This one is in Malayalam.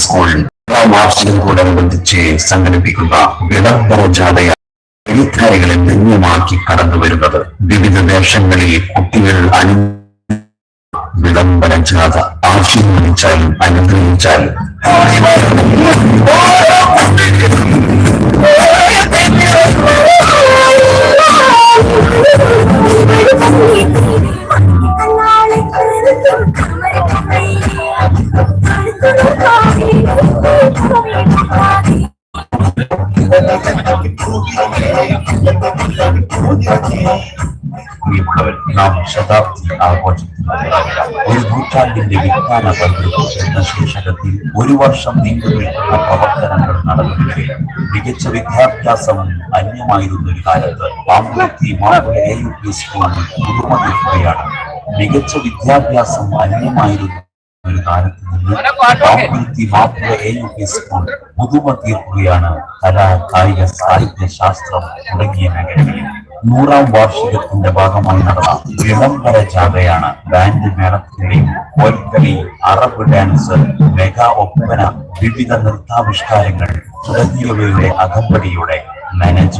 സ്കൂൾ വാർഷികത്തോടനുബന്ധിച്ച് സംഘടിപ്പിക്കുന്ന വിളംബര ജാഥയ എഴുത്താരികളെ ധന്യമാക്കി കടന്നു വരുന്നത് വിവിധ വേഷങ്ങളിൽ കുട്ടികൾ അനു വിളംബര ജാഥ ആശീർവദിച്ചാലും അനുഗ്രഹിച്ചാലും. പ്രിയമുള്ളവർ നാം ശതാബ്ദി ഒരു നൂറ്റാണ്ടിന്റെ ഒരു വർഷം നീണ്ടു നിൽക്കുന്ന പ്രവർത്തനങ്ങൾ നടന്നിട്ടുണ്ട് മികച്ച വിദ്യാഭ്യാസവും അന്യമായിരുന്ന ഒരു കാലത്ത് Pampulathi Mambula A U P സ്കൂളിൽ പുതുമ നിൽക്കുകയാണ് മികച്ച വിദ്യാഭ്യാസം അന്യമായിരുന്നു. ഒരു കാലത്ത് നിന്ന് പുതുമ തീർക്കുകയാണ് കലാ കായിക സാഹിത്യ ശാസ്ത്രം തുടങ്ങിയ മേഖലകളിൽ നൂറാം വാർഷികത്തിന്റെ ഭാഗമായി നടന്ന വിളംബര ജാഥയാണ്. Band മേളത്തിന്റെയും kolkali Arab dance mega oppana വിവിധ നൃത്താവിഷ്കാരങ്ങൾ തുടങ്ങിയവയുടെ അകമ്പടിയുടെ മാനേജ്